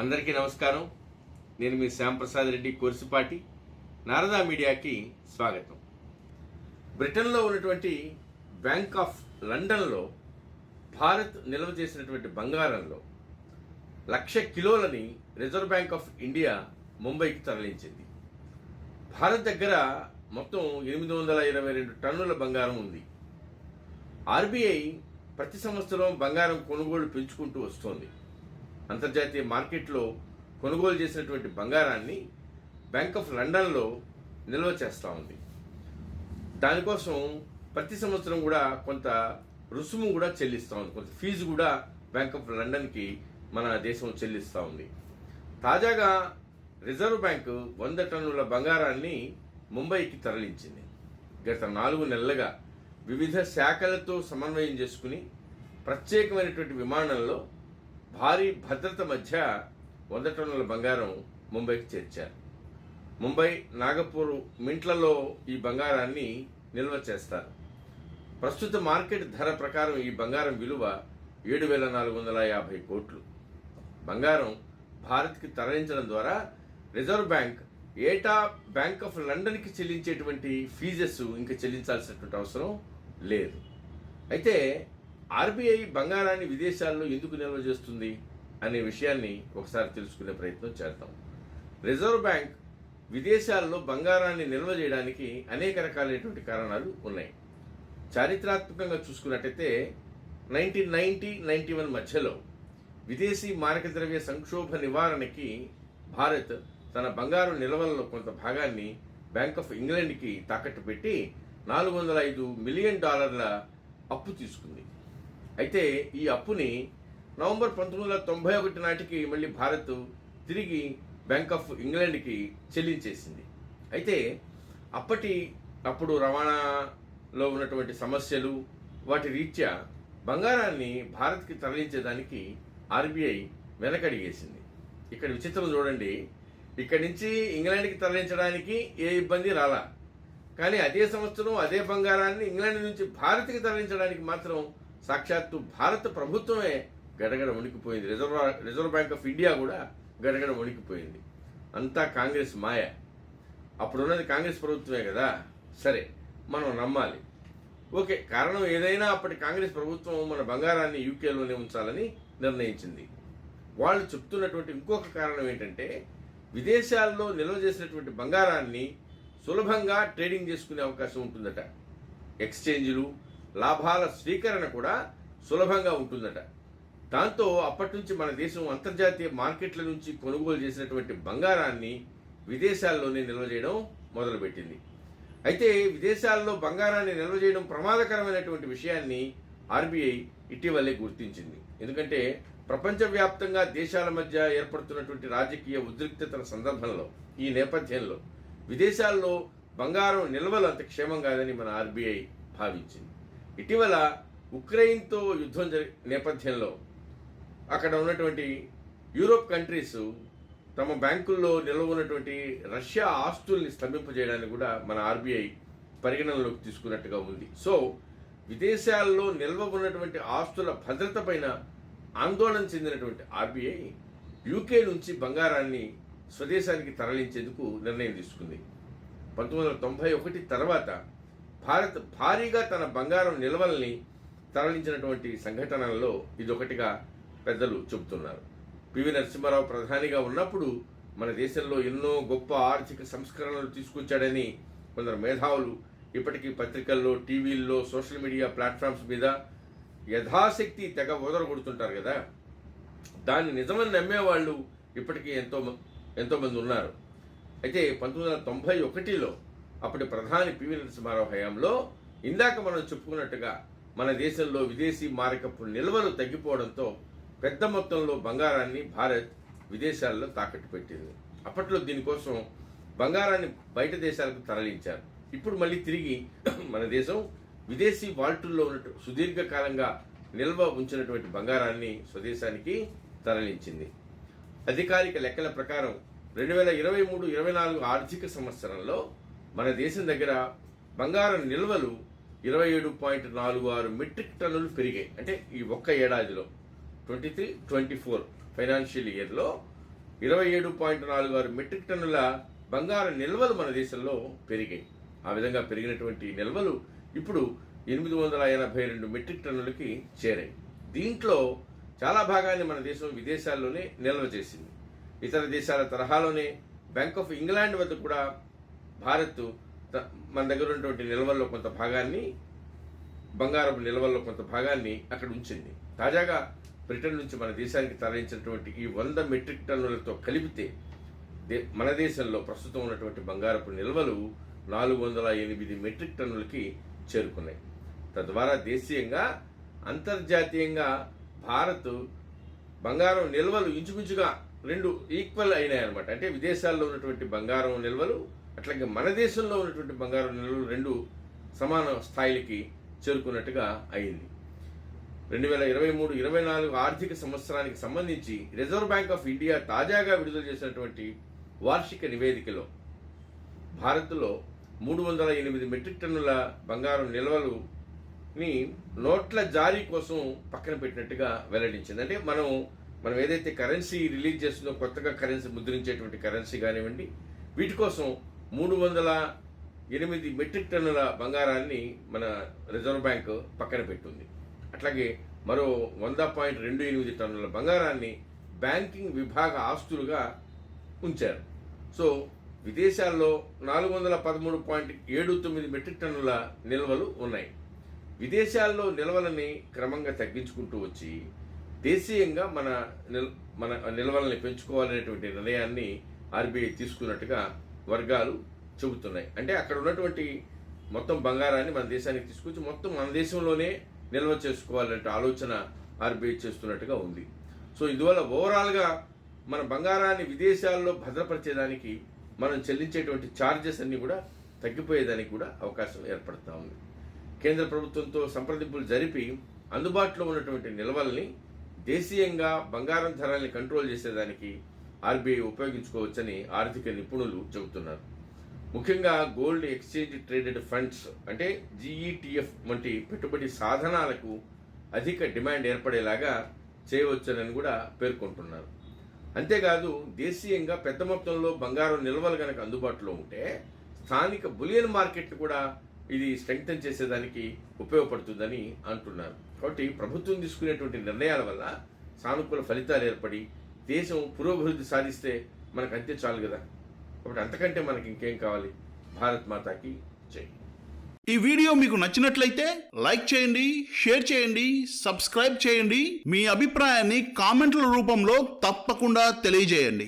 అందరికీ నమస్కారం. నేను మీ శ్యాంప్రసాద్ రెడ్డి కోర్సుపాటి. నారదా మీడియాకి స్వాగతం. బ్రిటన్లో ఉన్నటువంటి బ్యాంక్ ఆఫ్ లండన్లో భారత్ నిల్వ చేసినటువంటి బంగారంలో లక్ష కిలోలని రిజర్వ్ బ్యాంక్ ఆఫ్ ఇండియా ముంబైకి తరలించింది. భారత్ దగ్గర మొత్తం ఎనిమిది వందల ఇరవై రెండు టన్నుల బంగారం ఉంది. ఆర్బీఐ ప్రతి సంవత్సరం బంగారం కొనుగోలు పెంచుకుంటూ వస్తోంది. అంతర్జాతీయ మార్కెట్లో కొనుగోలు చేసినటువంటి బంగారాన్ని బ్యాంక్ ఆఫ్ లండన్లో నిల్వ చేస్తూ ఉంది. దానికోసం ప్రతి సంవత్సరం కూడా కొంత రుసుము కూడా చెల్లిస్తూ ఉంది. కొంత ఫీజు కూడా బ్యాంక్ ఆఫ్ లండన్కి మన దేశం చెల్లిస్తూ ఉంది. తాజాగా రిజర్వ్ బ్యాంకు వంద టన్నుల బంగారాన్ని ముంబైకి తరలించింది. గత నాలుగు నెలలుగా వివిధ శాఖలతో సమన్వయం చేసుకుని ప్రత్యేకమైనటువంటి విమానంలో భారీ భద్రత మధ్య వంద టన్నుల బంగారం ముంబైకి చేర్చారు. ముంబై నాగపూర్ మింట్లలో ఈ బంగారాన్ని నిల్వ చేస్తారు. ప్రస్తుత మార్కెట్ ధర ప్రకారం ఈ బంగారం విలువ ఏడు వేల నాలుగు వందల యాభై కోట్లు. బంగారం భారత్కి తరలించడం ద్వారా రిజర్వ్ బ్యాంక్ ఏటా బ్యాంక్ ఆఫ్ లండన్కి చెల్లించేటువంటి ఫీజెస్ ఇంకా చెల్లించాల్సినటువంటి అవసరం లేదు. అయితే ఆర్బీఐ బంగారాన్ని విదేశాల్లో ఎందుకు నిల్వ చేస్తుంది అనే విషయాన్ని ఒకసారి తెలుసుకునే ప్రయత్నం చేద్దాం. రిజర్వ్ బ్యాంక్ విదేశాల్లో బంగారాన్ని నిల్వ చేయడానికి అనేక రకాలైనటువంటి కారణాలు ఉన్నాయి. చారిత్రాత్మకంగా చూసుకున్నట్టయితే నైన్టీన్ నైన్టీ నైన్టీ వన్ మధ్యలో విదేశీ మారక ద్రవ్య సంక్షోభ నివారణకి భారత్ తన బంగారు నిల్వలలో కొంత భాగాన్ని బ్యాంక్ ఆఫ్ ఇంగ్లాండ్కి తాకట్టు పెట్టి నాలుగు వందల ఐదు మిలియన్ డాలర్ల అప్పు తీసుకుంది. అయితే ఈ అప్పుని నవంబర్ పంతొమ్మిది వందల తొంభై ఒకటి నాటికి మళ్ళీ భారత్ తిరిగి బ్యాంక్ ఆఫ్ ఇంగ్లాండ్కి చెల్లించేసింది. అయితే అప్పటి అప్పుడు రవాణాలో ఉన్నటువంటి సమస్యలు వాటి రీత్యా బంగారాన్ని భారత్కి తరలించేదానికి ఆర్బీఐ వెనకడిగేసింది. ఇక్కడ విచిత్రం చూడండి. ఇక్కడి నుంచి ఇంగ్లాండ్కి తరలించడానికి ఏ ఇబ్బంది రాలా. కానీ అదే సంవత్సరం అదే బంగారాన్ని ఇంగ్లాండ్ నుంచి భారత్కి తరలించడానికి మాత్రం సాక్షాత్తు భారత ప్రభుత్వమే గడగడ వణికిపోయింది. Reserve reserve bank of India కూడా గడగడ వణికిపోయింది. అంతా కాంగ్రెస్ మాయ. అప్పుడున్నది కాంగ్రెస్ ప్రభుత్వమే కదా? సరే మనం నమ్మాలి. ఓకే కారణం ఏదైనా అప్పటి కాంగ్రెస్ ప్రభుత్వం మన బంగారాన్ని యూకేలోనే ఉంచాలని నిర్ణయించింది. వాళ్ళు చెప్తున్నటువంటి ఇంకొక కారణం ఏంటంటే విదేశాల్లో నిల్వ చేసినటువంటి బంగారాన్ని సులభంగా ట్రేడింగ్ చేసుకునే అవకాశం ఉంటుందట. ఎక్స్చేంజ్లు లాభాల స్వీకరణ కూడా సులభంగా ఉంటుందట. దాంతో అప్పటి నుంచి మన దేశం అంతర్జాతీయ మార్కెట్ల నుంచి కొనుగోలు చేసినటువంటి బంగారాన్ని విదేశాల్లోనే నిల్వ చేయడం మొదలుపెట్టింది. అయితే విదేశాల్లో బంగారాన్ని నిల్వ చేయడం ప్రమాదకరమైనటువంటి విషయాన్ని ఆర్బీఐ ఇటీవలే గుర్తించింది. ఎందుకంటే ప్రపంచవ్యాప్తంగా దేశాల మధ్య ఏర్పడుతున్నటువంటి రాజకీయ ఉద్రిక్తతల సందర్భంలో ఈ నేపథ్యంలో విదేశాల్లో బంగారం నిల్వలు అంత క్షేమం కాదని మన ఆర్బీఐ భావించింది. ఇటీవల ఉక్రెయిన్తో యుద్ధం జరి నేపథ్యంలో అక్కడ ఉన్నటువంటి యూరోప్ కంట్రీస్ తమ బ్యాంకుల్లో నిల్వ ఉన్నటువంటి రష్యా ఆస్తుల్ని స్తంభింపజేయడానికి కూడా మన ఆర్బీఐ పరిగణనలోకి తీసుకున్నట్టుగా ఉంది. సో విదేశాల్లో నిల్వ ఉన్నటువంటి ఆస్తుల భద్రత పైన ఆందోళన చెందినటువంటి ఆర్బీఐ యూకే నుంచి బంగారాన్ని స్వదేశానికి తరలించేందుకు నిర్ణయం తీసుకుంది. పంతొమ్మిది వందల తొంభై ఒకటి తర్వాత భారత్ భారీగా తన బంగారం నిల్వల్ని తరలించినటువంటి సంఘటనల్లో ఇదొకటిగా పెద్దలు చెబుతున్నారు. పివి నరసింహారావు ప్రధానిగా ఉన్నప్పుడు మన దేశంలో ఎన్నో గొప్ప ఆర్థిక సంస్కరణలు తీసుకొచ్చాడని కొందరు మేధావులు ఇప్పటికీ పత్రికల్లో టీవీల్లో సోషల్ మీడియా ప్లాట్ఫామ్స్ మీద యథాశక్తి తెగ ఓదరగొడుతుంటారు కదా. దాన్ని నిజమని నమ్మేవాళ్ళు ఇప్పటికీ ఎంతో మ- ఉన్నారు. అయితే పంతొమ్మిది వందల తొంభై ఒకటిలో అప్పటి ప్రధాని పివి నరసింహారావు హయాంలో ఇందాక మనం చెప్పుకున్నట్టుగా మన దేశంలో విదేశీ మారకపు నిల్వలు తగ్గిపోవడంతో పెద్ద మొత్తంలో బంగారాన్ని భారత్ విదేశాల్లో తాకట్టు పెట్టింది. అప్పట్లో దీనికోసం బంగారాన్ని బయట దేశాలకు తరలించారు. ఇప్పుడు మళ్ళీ తిరిగి మన దేశం విదేశీ వాల్టుల్లో ఉన్నట్టు సుదీర్ఘకాలంగా నిల్వ ఉంచినటువంటి బంగారాన్ని స్వదేశానికి తరలించింది. అధికారిక లెక్కల ప్రకారం రెండు వేల ఇరవై మూడు ఇరవై నాలుగు ఆర్థిక సంవత్సరంలో మన దేశం దగ్గర బంగారం నిల్వలు ఇరవై ఏడు పాయింట్ నాలుగు ఆరు మెట్రిక్ టన్నులు పెరిగాయి. అంటే ఈ ఒక్క ఏడాదిలో twenty three twenty four financial ఇయర్లో ఇరవై ఏడు పాయింట్ నాలుగు ఆరు మెట్రిక్ టన్నుల బంగారం నిల్వలు మన దేశంలో పెరిగాయి. ఆ విధంగా పెరిగినటువంటి నిల్వలు ఇప్పుడు ఎనిమిది వందల ఎనభై రెండు మెట్రిక్ టన్నులకి చేరాయి. దీంట్లో చాలా భాగాన్ని మన దేశం విదేశాల్లోనే నిల్వ చేసింది. ఇతర దేశాల తరహాలోనే బ్యాంక్ ఆఫ్ ఇంగ్లాండ్ వద్ద కూడా భారత్ మన దగ్గర ఉన్నటువంటి నిల్వల్లో కొంత భాగాన్ని బంగారపు నిల్వల్లో కొంత భాగాన్ని అక్కడ ఉంచింది. తాజాగా బ్రిటన్ నుంచి మన దేశానికి తరలించినటువంటి ఈ వంద మెట్రిక్ టన్నులతో కలిపితే దే- మన దేశంలో ప్రస్తుతం ఉన్నటువంటి బంగారపు నిల్వలు నాలుగు వందల ఎనిమిది మెట్రిక్ టన్నులకి చేరుకున్నాయి. తద్వారా దేశీయంగా అంతర్జాతీయంగా భారత్ బంగారం నిల్వలు ఇంచుమించుగా రెండు ఈక్వల్ అయినాయి అనమాట అంటే విదేశాల్లో ఉన్నటువంటి బంగారం నిల్వలు అట్లాగే మన దేశంలో ఉన్నటువంటి బంగారం నిల్వలు రెండు సమాన స్థాయిలకి చేరుకున్నట్టుగా అయింది. రెండు వేల ఇరవై మూడు ఇరవై నాలుగు ఆర్థిక సంవత్సరానికి సంబంధించి రిజర్వ్ బ్యాంక్ ఆఫ్ ఇండియా తాజాగా విడుదల చేసినటువంటి వార్షిక నివేదికలో భారత్లో మూడు వందల ఎనిమిది మెట్రిక్ టన్నుల బంగారం నిల్వలుని నోట్ల జారీ కోసం పక్కన పెట్టినట్టుగా వెల్లడించింది. అంటే మనం మనం ఏదైతే కరెన్సీ రిలీజ్ చేస్తుందో కొత్తగా కరెన్సీ ముద్రించేటువంటి కరెన్సీ కానివ్వండి వీటి కోసం మూడు వందల ఎనిమిది మెట్రిక్ టన్నుల బంగారాన్ని మన రిజర్వ్ బ్యాంక్ పక్కన పెట్టుంది. అట్లాగే మరో వంద పాయింట్ రెండు ఎనిమిది టన్నుల బంగారాన్ని బ్యాంకింగ్ విభాగ ఆస్తులుగా ఉంచారు. సో విదేశాల్లో నాలుగు వందల పదమూడు పాయింట్ ఏడు తొమ్మిది మెట్రిక్ టన్నుల నిల్వలు ఉన్నాయి. విదేశాల్లో నిల్వలని క్రమంగా తగ్గించుకుంటూ వచ్చి దేశీయంగా మన నిల్ మన నిల్వలని పెంచుకోవాలనేటువంటి నిర్ణయాన్ని ఆర్బీఐ తీసుకున్నట్టుగా వర్గాలు చెబుతున్నాయి అంటే అక్కడ ఉన్నటువంటి మొత్తం బంగారాన్ని మన దేశానికి తీసుకొచ్చి మొత్తం మన దేశంలోనే నిల్వ చేసుకోవాలంటే ఆలోచన ఆర్బీఐ చేస్తున్నట్టుగా ఉంది. సో ఇందువల్ల ఓవరాల్గా మన బంగారాన్ని విదేశాల్లో భద్రపరిచేదానికి మనం చెల్లించేటువంటి ఛార్జెస్ అన్నీ కూడా తగ్గిపోయేదానికి కూడా అవకాశం ఏర్పడుతూ ఉంది. కేంద్ర ప్రభుత్వంతో సంప్రదింపులు జరిపి అందుబాటులో ఉన్నటువంటి నిల్వల్ని దేశీయంగా బంగారం ధరల్ని కంట్రోల్ చేసేదానికి ఆర్బీఐ ఉపయోగించుకోవచ్చని ఆర్థిక నిపుణులు చెబుతున్నారు. ముఖ్యంగా గోల్డ్ ఎక్స్చేంజ్ ట్రేడెడ్ ఫండ్స్ అంటే జీఈటీఎఫ్ వంటి పెట్టుబడి సాధనాలకు అధిక డిమాండ్ ఏర్పడేలాగా చేయవచ్చునని కూడా పేర్కొంటున్నారు. అంతేకాదు దేశీయంగా పెద్ద మొత్తంలో బంగారం నిల్వలు గనక అందుబాటులో ఉంటే స్థానిక బులియన్ మార్కెట్ కూడా ఇది స్ట్రెంగ్తన్ చేసేదానికి ఉపయోగపడుతుందని అంటున్నారు. కాబట్టి ప్రభుత్వం తీసుకునేటువంటి నిర్ణయాల వల్ల సానుకూల ఫలితాలు ఏర్పడి దేశం పురోభివృద్ధి సాధిస్తే మనకు అంతే చాలు కదా. కాబట్టి అంతకంటే మనకి ఇంకేం కావాలి? భారత్ మాతాకి జై. ఈ వీడియో మీకు నచ్చినట్లయితే లైక్ చేయండి షేర్ చేయండి సబ్స్క్రైబ్ చేయండి. మీ అభిప్రాయాన్ని కామెంట్ల రూపంలో తప్పకుండా తెలియజేయండి.